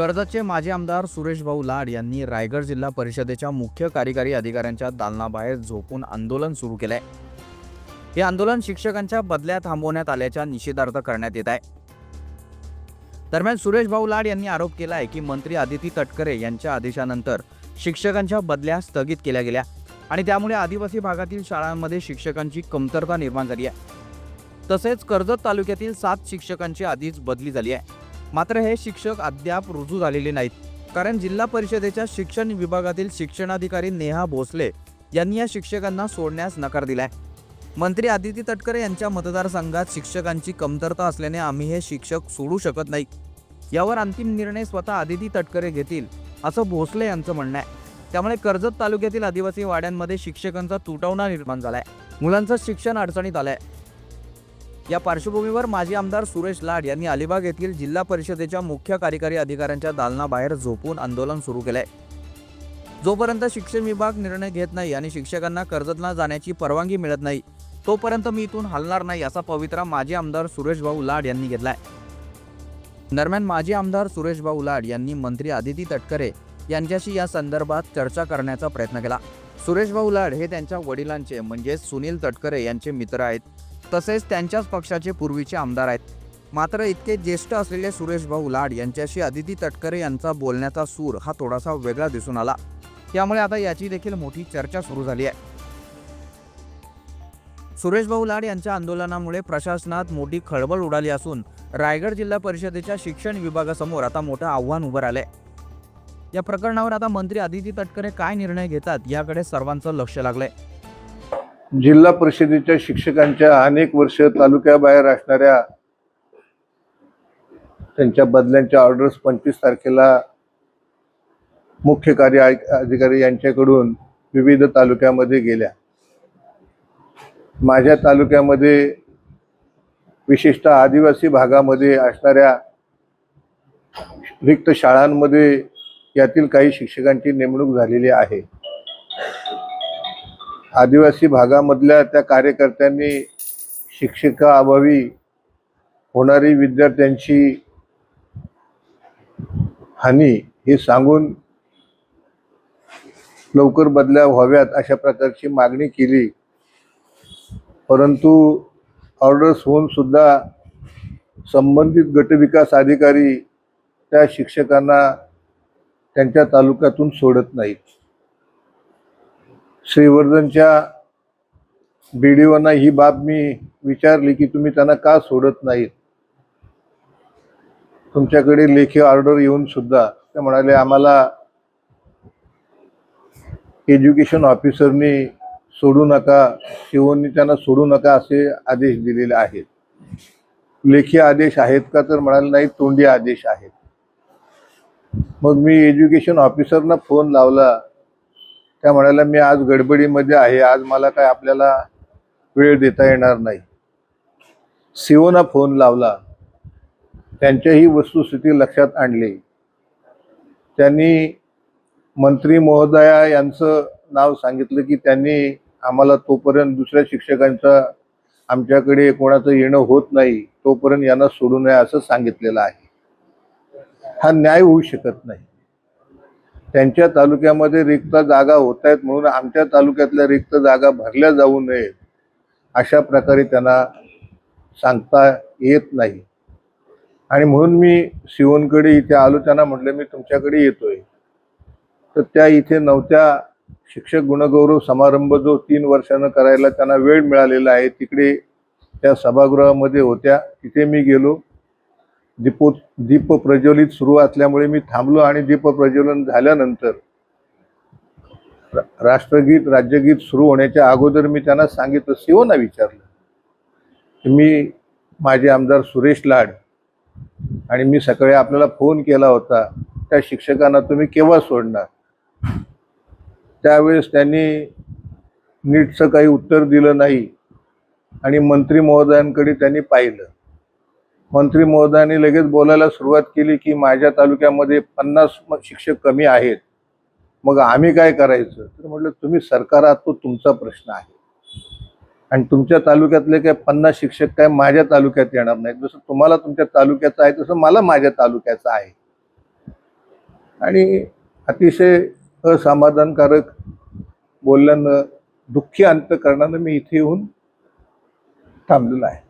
कर्जतचे माजी आमदार सुरेश भाऊ लाड यांनी रायगड जिल्हा परिषदेच्या मुख्य कार्यकारी अधिकाऱ्यांच्या दालनाबाहेर झोपून आंदोलन सुरू केलंय. हे आंदोलन शिक्षकांच्या बदल्या थांबवण्यात आल्याच्या निषेधार्थ करण्यात येत आहे. दरम्यान सुरेश भाऊ लाड यांनी आरोप केला आहे की मंत्री आदिती तटकरे यांच्या आदेशानंतर शिक्षकांच्या बदल्या स्थगित केल्या गेल्या आणि त्यामुळे आदिवासी भागातील शाळांमध्ये शिक्षकांची कमतरता निर्माण झाली आहे. तसेच कर्जत तालुक्यातील सात शिक्षकांची आधीच बदली झाली आहे. मात्र हे शिक्षक अद्याप रुजू झालेले नाहीत. कारण जिल्हा परिषदेच्या शिक्षण विभागातील शिक्षणाधिकारी नेहा भोसले यांनी या शिक्षकांना सोडण्यास नकार दिलाय. मंत्री आदिती तटकरे यांच्या मतदारसंघात शिक्षकांची कमतरता असल्याने आम्ही हे शिक्षक सोडू शकत नाही. यावर अंतिम निर्णय स्वतः आदिती तटकरे घेतील असं भोसले यांचं म्हणणं आहे. त्यामुळे कर्जत तालुक्यातील आदिवासी वाड्यांमध्ये शिक्षकांचा तुटवणा निर्माण झालाय. मुलांचं शिक्षण अडचणीत आलंय. या पार्श्वभूमीवर माजी आमदार सुरेश लाड यांनी अलिबाग येथील जिल्हा परिषदेच्या मुख्य कार्यकारी अधिकाऱ्यांच्या दालनाबाहेर झोपून आंदोलन सुरू केलंय. जोपर्यंत शिक्षण विभाग निर्णय घेत नाही आणि शिक्षकांना कर्जतला जाण्याची परवानगी मिळत नाही तोपर्यंत मी इथून हलणार नाही असा पवित्रा माजी आमदार सुरेश भाऊ लाड यांनी घेतलाय. दरम्यान माजी आमदार सुरेश भाऊ लाड यांनी मंत्री आदिती तटकरे यांच्याशी या संदर्भात चर्चा करण्याचा प्रयत्न केला. सुरेश भाऊ लाड हे त्यांच्या वडिलांचे म्हणजेच सुनील तटकरे यांचे मित्र आहेत. तसेच त्यांच्याच पक्षाचे पूर्वीचे आमदार आहेत. मात्र इतके ज्येष्ठ असलेले सुरेश भाऊ लाड यांच्याशी अदिती तटकरे यांचा बोलण्याचा सूर हा थोडासा वेगळा दिसून आला. त्यामुळे आता याची देखील मोठी चर्चा सुरू झाली आहे. सुरेश भाऊ लाड यांच्या आंदोलनामुळे प्रशासनात मोठी खळबळ उडाली असून रायगड जिल्हा परिषदेच्या शिक्षण विभागासमोर आता मोठं आव्हान उभं राहिलंय. या प्रकरणावर आता मंत्री आदिती तटकरे काय निर्णय घेतात याकडे सर्वांचं लक्ष लागलंय. जिल्हा परिषदेच्या शिक्षकांच्या अनेक वर्ष तालुक्याबाहेर असणाऱ्या त्यांच्या बदल्यांच्या ऑर्डर्स पंचवीस तारखेला मुख्य कार्य आय- अधिकारी यांच्याकडून विविध तालुक्यामध्ये गेल्या. माझ्या तालुक्यामध्ये विशेषतः आदिवासी भागामध्ये असणाऱ्या रिक्त शाळांमध्ये यातील काही शिक्षकांची नेमणूक झालेली आहे. आदिवासी भागामधल्या त्या कार्यकर्त्यांनी शिक्षिका अभावी होणारी विद्यार्थ्यांची हानी हे सांगून लवकर बदल्या व्हाव्यात अशा प्रकारची मागणी केली. परंतु ऑर्डर्स होऊन सुद्धा संबंधित गटविकास अधिकारी त्या शिक्षकांना त्यांच्या तालुक्यातून सोडत नाहीत. श्रीवर्धनच्या बी डी ओना ही बाब मी विचारली की तुम्ही त्यांना का सोडत नाहीत? तुमच्याकडे लेखी ऑर्डर येऊन सुद्धा ते म्हणाले आम्हाला एज्युकेशन ऑफिसरनी सोडू नका शिवोनी त्यांना सोडू नका असे आदेश दिलेले आहेत. लेखी आदेश आहेत का? तर म्हणाले नाही तोंडी आदेश आहेत. मग मी एज्युकेशन ऑफिसरना फोन लावला त्या म्हणाल्या मी आज गडबडीमध्ये आहे आज मला काय आपल्याला वेळ देता येणार नाही. सिओना फोन लावला. त्यांच्याही वस्तुस्थिती लक्षात आणली. त्यांनी मंत्री महोदया यांचं नाव सांगितलं की त्यांनी आम्हाला तोपर्यंत दुसऱ्या शिक्षकांचा आमच्याकडे कोणाचं येणं होत नाही तोपर्यंत यांना सोडू नये असं सांगितलेलं आहे. हा न्याय होऊ शकत नाही. त्यांच्या तालुक्यामध्ये रिक्त जागा होत आहेत म्हणून आमच्या तालुक्यातल्या रिक्त जागा भरल्या जाऊ नयेत अशा प्रकारे त्यांना सांगता येत नाही. आणि म्हणून मी शिवणकडे इथे आलो त्यांना म्हटलं मी तुमच्याकडे येतोय. तर त्या इथे नव्हत्या शिक्षक गुणगौरव समारंभ जो तीन वर्षानं करायला त्यांना वेळ मिळालेला आहे तिकडे त्या सभागृहामध्ये होत्या. तिथे मी गेलो. दीपो दीप प्रज्वलित सुरू असल्यामुळे मी थांबलो आणि दीप प्रज्वलन झाल्यानंतर राष्ट्रगीत राज्यगीत सुरू होण्याच्या अगोदर मी त्यांना सांगितलं शिवना विचारलं. की मी माझे आमदार सुरेश लाड आणि मी सकाळी आपल्याला फोन केला होता त्या शिक्षकांना तुम्ही केव्हा सोडणार? त्यावेळेस त्यांनी नीटचं काही उत्तर दिलं नाही आणि मंत्री महोदयांकडे त्यांनी पाहिलं. मंत्री महोदयांनी लगेच बोलायला सुरुवात केली की माझ्या तालुक्यामध्ये पन्नास शिक्षक कमी आहेत. मग आम्ही काय करायचं? तर म्हटलं तुम्ही सरकार आहात तो तुमचा प्रश्न आहे. आणि तुमच्या तालुक्यातले काय पन्नास शिक्षक काय माझ्या तालुक्यात येणार नाहीत. जसं तुम्हाला तुमच्या तालुक्याचं आहे तसं मला माझ्या तालुक्याचं आहे. आणि अतिशय असमाधानकारक बोलल्यानं दुःखी अंतकरणानं मी इथे येऊन थांबलेलो आहे.